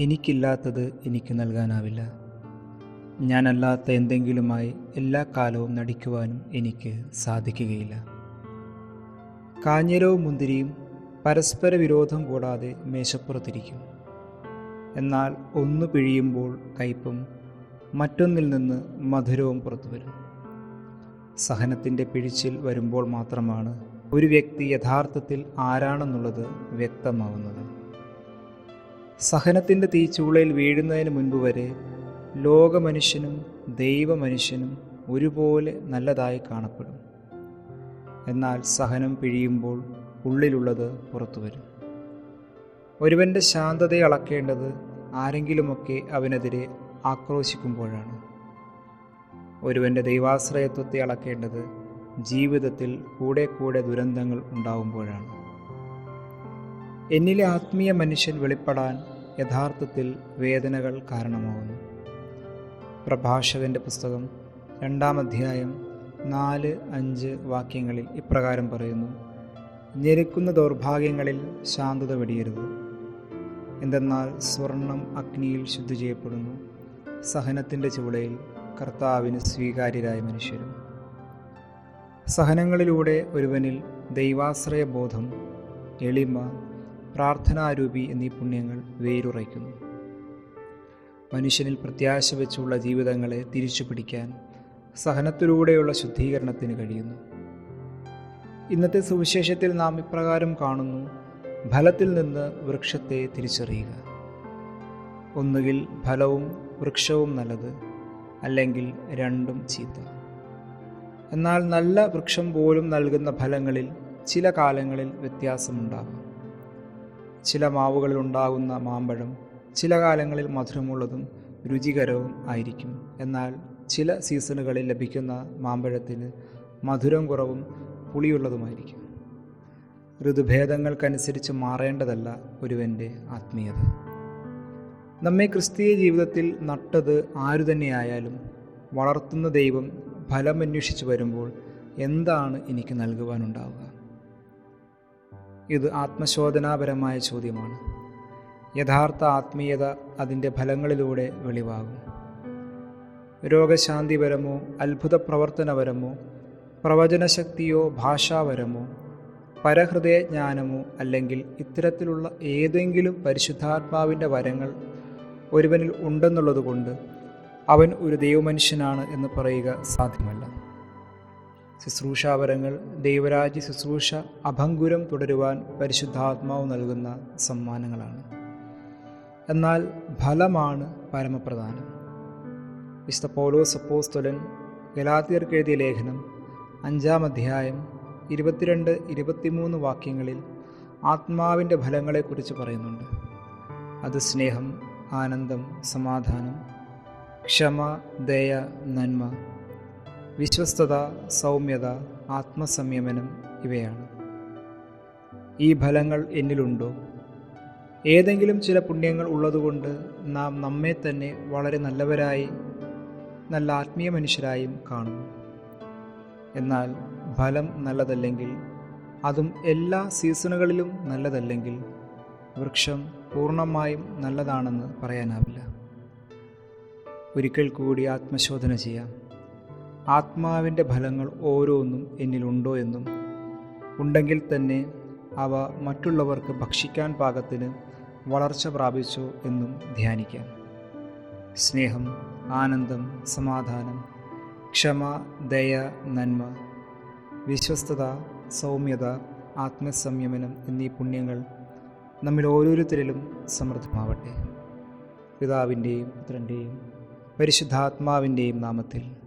എനിക്കില്ലാത്തത് എനിക്ക് നൽകാനാവില്ല. ഞാനല്ലാത്ത എന്തെങ്കിലുമായി എല്ലാ കാലവും നടിക്കുവാനും എനിക്ക് സാധിക്കുകയില്ല. കാഞ്ഞിരവും മുന്തിരിയും പരസ്പര വിരോധം കൂടാതെ മേശപ്പുറത്തിരിക്കും. എന്നാൽ ഒന്ന് പിഴിയുമ്പോൾ കയ്പും മറ്റൊന്നിൽ നിന്ന് മധുരവും പുറത്തു വരും. സഹനത്തിന്റെ പിഴിച്ചിൽ വരുമ്പോൾ മാത്രമാണ് ഒരു വ്യക്തി യഥാർത്ഥത്തിൽ ആരാണെന്നുള്ളത് വ്യക്തമാവുന്നത്. സഹനത്തിന്റെ തീച്ചൂളയിൽ വീഴുന്നതിന് മുൻപ് വരെ ലോകമനുഷ്യനും ദൈവമനുഷ്യനും ഒരുപോലെ നല്ലതായി കാണപ്പെടും. എന്നാൽ സഹനം പിഴിയുമ്പോൾ ഉള്ളിലുള്ളത് പുറത്തു വരും. ഒരുവന്റെ ശാന്തതയെ അളക്കേണ്ടത് ആരെങ്കിലുമൊക്കെ അവനെതിരെ ആക്രോശിക്കുമ്പോഴാണ്. ഒരുവന്റെ ദൈവാശ്രയത്വത്തെ അളക്കേണ്ടത് ജീവിതത്തിൽ കൂടെ കൂടെ ദുരന്തങ്ങൾ ഉണ്ടാവുമ്പോഴാണ്. എന്നിലെ ആത്മീയ മനുഷ്യൻ വെളിപ്പെടാൻ യഥാർത്ഥത്തിൽ വേദനകൾ കാരണമാകുന്നു. പ്രഭാഷകന്റെ പുസ്തകം രണ്ടാം അധ്യായം നാല് അഞ്ച് വാക്യങ്ങളിൽ ഇപ്രകാരം പറയുന്നു. ഞെരുക്കുന്ന ദൗർഭാഗ്യങ്ങളിൽ ശാന്തത വെടിയരുത്. എന്തെന്നാൽ സ്വർണം അഗ്നിയിൽ ശുദ്ധി ചെയ്യപ്പെടുന്നു. സഹനത്തിന്റെ ചുവടയിൽ കർത്താവിന് സ്വീകാര്യരായ മനുഷ്യരും. സഹനങ്ങളിലൂടെ ഒരുവനിൽ ദൈവാശ്രയബോധം എളിമ പ്രാർത്ഥനാരൂപി എന്നീ പുണ്യങ്ങൾ വേരുറയ്ക്കുന്നു. മനുഷ്യനിൽ പ്രത്യാശ വെച്ചുള്ള ജീവിതങ്ങളെ തിരിച്ചു പിടിക്കാൻ സഹനത്തിലൂടെയുള്ള ശുദ്ധീകരണത്തിന് കഴിയുന്നു. ഇന്നത്തെ സുവിശേഷത്തിൽ നാം ഇപ്രകാരം കാണുന്നു ഫലത്തിൽ നിന്ന് വൃക്ഷത്തെ തിരിച്ചറിയുക. ഒന്നുകിൽ ഫലവും വൃക്ഷവും നല്ലത് അല്ലെങ്കിൽ രണ്ടും ചീത്ത. എന്നാൽ നല്ല വൃക്ഷം പോലും നൽകുന്ന ഫലങ്ങളിൽ ചില കാലങ്ങളിൽ വ്യത്യാസമുണ്ടാകും ചില മാവുകളിൽ ഉണ്ടാകുന്ന മാമ്പഴം ചില കാലങ്ങളിൽ മധുരമുള്ളതും രുചികരവും ആയിരിക്കും. എന്നാൽ ചില സീസണുകളിൽ ലഭിക്കുന്ന മാമ്പഴത്തിന് മധുരം കുറവും പുളിയുള്ളതുമായിരിക്കും. ഋതുഭേദങ്ങൾക്കനുസരിച്ച് മാറേണ്ടതല്ല ഒരുവന്റെ ആത്മീയത. നമ്മെ ക്രിസ്തീയ ജീവിതത്തിൽ നട്ടത് ആരു തന്നെയായാലും വളർത്തുന്ന ദൈവം ഫലമന്വേഷിച്ച് വരുമ്പോൾ എന്താണ് എനിക്ക് നൽകുവാനുണ്ടാവുക? ഇത് ആത്മശോധനാപരമായ ചോദ്യമാണ്. യഥാർത്ഥ ആത്മീയത അതിന്റെ ഫലങ്ങളിലൂടെ വെളിവാകും. രോഗശാന്തിപരമോ അത്ഭുത പ്രവർത്തനപരമോ പ്രവചനശക്തിയോ ഭാഷാപരമോ പരഹൃദയജ്ഞാനമോ അല്ലെങ്കിൽ ഇത്തരത്തിലുള്ള ഏതെങ്കിലും പരിശുദ്ധാത്മാവിന്റെ വരങ്ങൾ ഒരുവനിൽ ഉണ്ടെന്നുള്ളതുകൊണ്ട് അവൻ ഒരു ദൈവമനുഷ്യനാണ് എന്ന് പറയുക സാധ്യമല്ല. ശുശ്രൂഷാപരങ്ങൾ ദൈവരാജ്യ ശുശ്രൂഷ അഭംഗുരം തുടരുവാൻ പരിശുദ്ധാത്മാവ് നൽകുന്ന സമ്മാനങ്ങളാണ്. എന്നാൽ ഫലമാണ് പരമപ്രധാനം. വിശുദ്ധ പൗലോസ് അപ്പോസ്തലൻ ഗലാത്തിയർക്ക് എഴുതിയ ലേഖനം അഞ്ചാം അധ്യായം ഇരുപത്തിരണ്ട് ഇരുപത്തിമൂന്ന് വാക്യങ്ങളിൽ ആത്മാവിന്റെ ഫലങ്ങളെക്കുറിച്ച് പറയുന്നുണ്ട്. അത് സ്നേഹം ആനന്ദം സമാധാനം ക്ഷമ ദയ നന്മ വിശ്വസ്തത സൗമ്യത ആത്മസംയമനം ഇവയാണ്. ഈ ഫലങ്ങൾ എന്നിലുണ്ടോ? ഏതെങ്കിലും ചില പുണ്യങ്ങൾ ഉള്ളതുകൊണ്ട് നാം നമ്മെ തന്നെ വളരെ നല്ലവരായി നല്ല ആത്മീയ മനുഷ്യരായും കാണുന്നു. എന്നാൽ ഫലം നല്ലതല്ലെങ്കിൽ അതും എല്ലാ സീസണുകളിലും നല്ലതല്ലെങ്കിൽ വൃക്ഷം പൂർണമായും നല്ലതാണെന്ന് പറയാനാവില്ല. ഒരിക്കൽ കൂടി ആത്മശോധന ചെയ്യാം. ആത്മാവിന്റെ ഫലങ്ങൾ ഓരോന്നും എന്നിലുണ്ടോ എന്നും. ഉണ്ടെങ്കിൽ തന്നെ അവ മറ്റുള്ളവർക്ക് ഭക്ഷിക്കാൻ പാകത്തിന് വളർച്ച പ്രാപിച്ചോ എന്നും ധ്യാനിക്കാം. സ്നേഹം ആനന്ദം സമാധാനം ക്ഷമ ദയ നന്മ വിശ്വസ്തത സൗമ്യത ആത്മസംയമനം എന്നീ പുണ്യങ്ങൾ നമ്മിൽ ഓരോരുത്തരിലും സമൃദ്ധമാവട്ടെ. പിതാവിന്റെയും പുത്രന്റെയും പരിശുദ്ധാത്മാവിന്റെയും നാമത്തിൽ